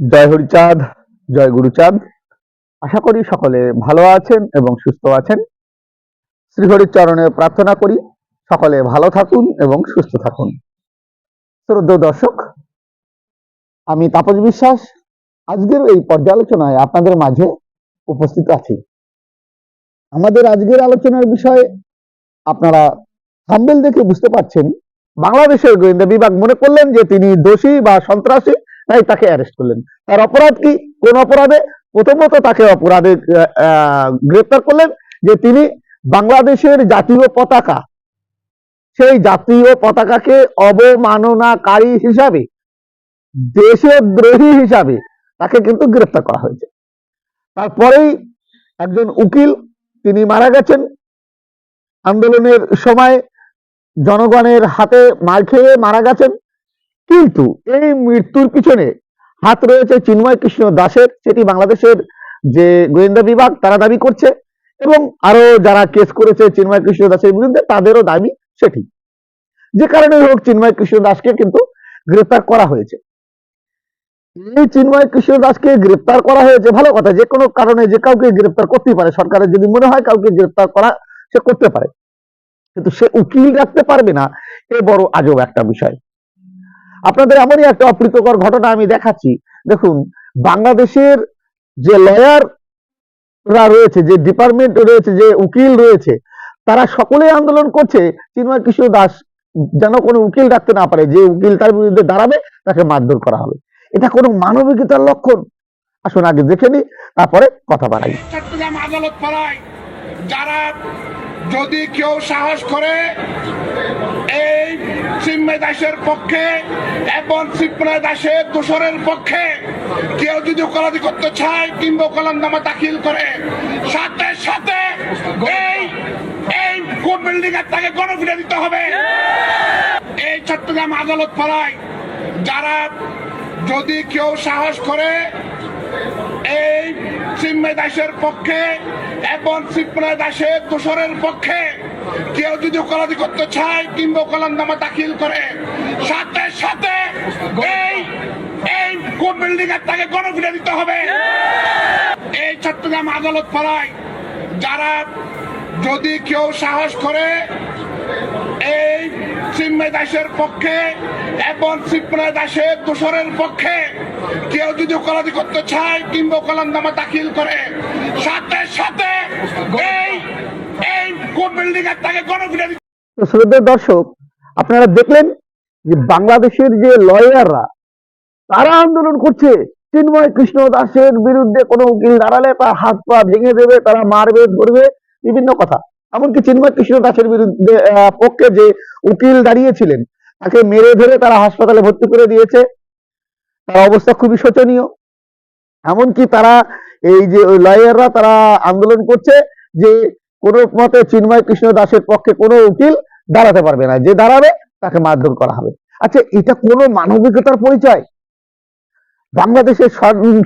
জয় হরিচাঁদ, জয় গুরুচাঁদ। আশা করি সকলে ভালো আছেন এবং সুস্থ আছেন। শ্রীহরির চরণে প্রার্থনা করি সকলে ভালো থাকুন এবং সুস্থ থাকুন। শ্রদ্ধেয় দর্শক, আমি তাপস বিশ্বাস। আজকের এই পর্যালোচনায় আপনাদের মাঝে উপস্থিত আছি। আমাদের আজকের আলোচনার বিষয়ে আপনারা থাম্বেল দেখে বুঝতে পারছেন, বাংলাদেশের গোয়েন্দা বিভাগ মনে করলেন যে তিনি দোষী বা সন্ত্রাসী। তাই তাকে অ্যারেস্ট করলেন। তার অপরাধ কি? কোন অপরাধে? প্রথমত তাকে অপরাধে গ্রেপ্তার করলেন যে তিনি বাংলাদেশের জাতীয় পতাকা, সেই জাতীয় পতাকাকে অবমাননাকারী হিসাবে, দেশদ্রোহী হিসাবে তাকে কিন্তু গ্রেপ্তার করা হয়েছে। তারপরেই একজন উকিল, তিনি মারা গেছেন। আন্দোলনের সময় জনগণের হাতে মার খেয়ে মারা গেছেন। কিন্তু এই মৃত্যুর পিছনে হাত রয়েছে চিন্ময় কৃষ্ণ দাসের, সেটি বাংলাদেশের যে গোয়েন্দা বিভাগ, তারা দাবি করছে। এবং আরও যারা কেস করেছে চিন্ময় কৃষ্ণ দাসের বিরুদ্ধে, তাদেরও দাবি সেটি। যে কারণে হোক চিন্ময় কৃষ্ণ দাসকে কিন্তু গ্রেপ্তার করা হয়েছে। এই চিন্ময় কৃষ্ণ দাসকে গ্রেপ্তার করা হয়েছে, ভালো কথা, যে কোনো কারণে যে কাউকে গ্রেপ্তার করতেই পারে। সরকারের যদি মনে হয় কাউকে গ্রেপ্তার করা, সে করতে পারে। কিন্তু সে উকিল রাখতে পারবে না, এ বড় আজব একটা বিষয়। আপনাদের এমনই একটা অপ্রীতকর ঘটনা আমি দেখাচ্ছি। দেখুন, বাংলাদেশের যে লয়াররা রয়েছে, যে ডিপার্টমেন্ট রয়েছে, যে উকিল রয়েছে, তারা সকলে আন্দোলন করছে। চিন্ময় কিশোর দাস যেন কোনো উকিল রাখতে না পারে, যে উকিল তার বিরুদ্ধে দাঁড়াবে, তাকে মারধর করা হবে। এটা কোনো মানবিকতার লক্ষণ? আসুন আগে দেখে নি তারপরে কথা বাড়াই। যারা যদি কেউ সাহস করে এই চিন্ময় দাসের পক্ষে এবং চিন্ময় দাসের দোসরের পক্ষে কেউ যদি ওকালতি করতে চায় কিংবা ওকালতনামা দাখিল করে, সাথে সাথে এই এই কোর্ট বিল্ডিং এর তাকে গণফিরে দিতে হবে। এই চট্টগ্রাম আদালত পাড়ায় যারা যদি কেউ সাহস করে এই চিন্ময় দাসের পক্ষে এবং চিন্ময় দাসের দোসরের পক্ষে। কেউ যদি ওকালতি করতে চায়, কিংবা ওকালতনামা দাখিল করে। সাথে সাথে এই এই কোর্ট বিল্ডিং এর তাকে গণফিরে দিতে হবে। এই চট্টগ্রাম আদালত পাড়ায় যারা যদি কেউ সাহস করে, এই চিন্ময় দাসের পক্ষে এবং চিন্ময় দাসের দোসরের পক্ষে কেউ যদি ওকালতি করতে চায় কিংবা ওকালতনামা দাখিল করে, সাথে সাথে এই এই কোর্ট বিল্ডিং এর তাকে গণফিরে শ্রদ্ধেয় দর্শক, আপনারা দেখলেন যে বাংলাদেশের যে লয়াররা, তারা আন্দোলন করছে। চিন্ময় কৃষ্ণ দাসের বিরুদ্ধে কোনো উকিল দাঁড়ালে তার হাত পা ভেঙে দেবে, তারা মারবে, ধরবে, বিভিন্ন কথা। এমনকি চিন্ময় কৃষ্ণ দাসের বিরুদ্ধে পক্ষে যে উকিল দাঁড়িয়েছিলেন, তাকে মেরে ধরে তারা হাসপাতালে ভর্তি করে দিয়েছে। তার অবস্থা খুবই শোচনীয়। এমনকি তারা, এই যে লয়াররা তারা আন্দোলন করছে যে কোন মতে চিন্ময় কৃষ্ণ দাসের পক্ষে কোনো উকিল দাঁড়াতে পারবে না। যে দাঁড়াবে, তাকে মারধর করা হবে। আচ্ছা এটা কোনো মানবিকতার পরিচয়? বাংলাদেশের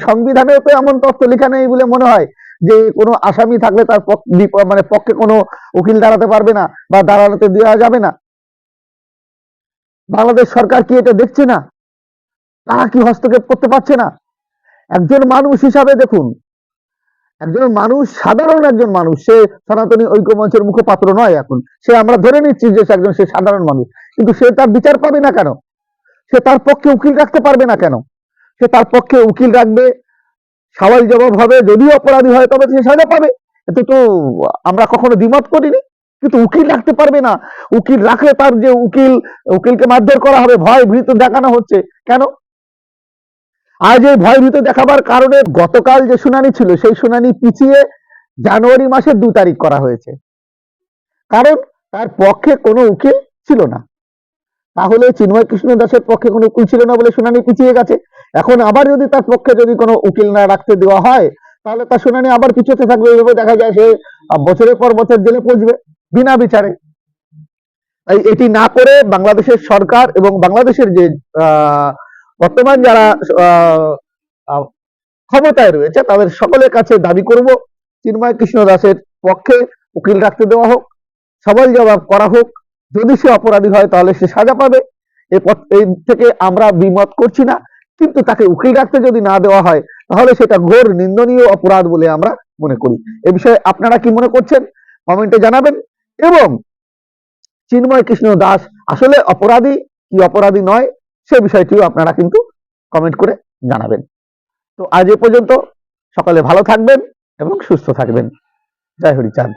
সংবিধানেও তো এমন তথ্য লেখা নেই বলে মনে হয় যে কোনো আসামি থাকলে তার মানে পক্ষে কোনো উকিল দাঁড়াতে পারবে না বা দাঁড়াতে দেওয়া যাবে না। বাংলাদেশ সরকার কি এটা দেখছে না? তারা কি হস্তক্ষেপ করতে পারছে না? একজন মানুষ হিসাবে দেখুন, একজন মানুষ, সাধারণ একজন মানুষ, সে সনাতনী ঐক্যমঞ্চের মুখপাত্র নয় এখন। সে আমরা ধরে নিচ্ছি যে একজন, সে সাধারণ মানুষ। কিন্তু সে তার বিচার পাবে না কেন? সে তার পক্ষে উকিল রাখতে পারবে না কেন? সে তার পক্ষে উকিল রাখবে সবাই জবাব হবে, যদি অপরাধী হয় তবে সে সাজা পাবে। এতে তো আমরা কখনো দ্বিমত করিনি। কিন্তু উকিল রাখতে পারবে না। উকিল রাখলে তার যে উকিল, উকিলকে মারধর করা হবে, ভয় ভীত দেখানো হচ্ছে। কেন? আজ এই ভয় ভীত দেখাবার কারণে গতকাল যে শুনানি ছিল, সেই শুনানি পিছিয়ে জানুয়ারি মাসের দু তারিখ করা হয়েছে। কারণ তার পক্ষে কোনো উকিল ছিল না। তাহলে চিন্ময় কৃষ্ণ দাসের পক্ষে কোনো উকিল ছিল না বলে শুনানি পিছিয়ে গেছে। এখন আবার যদি তার পক্ষে যদি কোনো উকিল না রাখতে দেওয়া হয়, তাহলে তার শুনানি আবার পিছোতে থাকবে। এইভাবে দেখা যায় সে বছরের পর বছর জেলে পৌঁছবে বিনা বিচারে। এটি না করে বাংলাদেশের সরকার এবং বাংলাদেশের যে বর্তমান যারা ক্ষমতায় রয়েছে, তাদের সকলের কাছে দাবি করব, চিন্ময় কৃষ্ণ দাসের পক্ষে উকিল রাখতে দেওয়া হোক, সবাই জবাব করা হোক। যদি সে অপরাধী হয়, তাহলে সে সাজা পাবে। এই থেকে আমরা বিমত করছি না, কিন্তু তাকে উকিল রাখতে যদি না দেওয়া হয়, তাহলে সেটা ঘোর নিন্দনীয় অপরাধ বলে আমরা মনে করি। এ বিষয়ে আপনারা কি মনে করছেন? কমেন্টে জানাবেন। এবং চিন্ময় কৃষ্ণ দাস আসলে অপরাধী কি অপরাধী নয়? সে বিষয়টিও আপনারা কিন্তু কমেন্ট করে জানাবেন। তো আজ এ পর্যন্ত সকালে ভালো থাকবেন এবং সুস্থ থাকবেন। জয় হরিচাঁদ।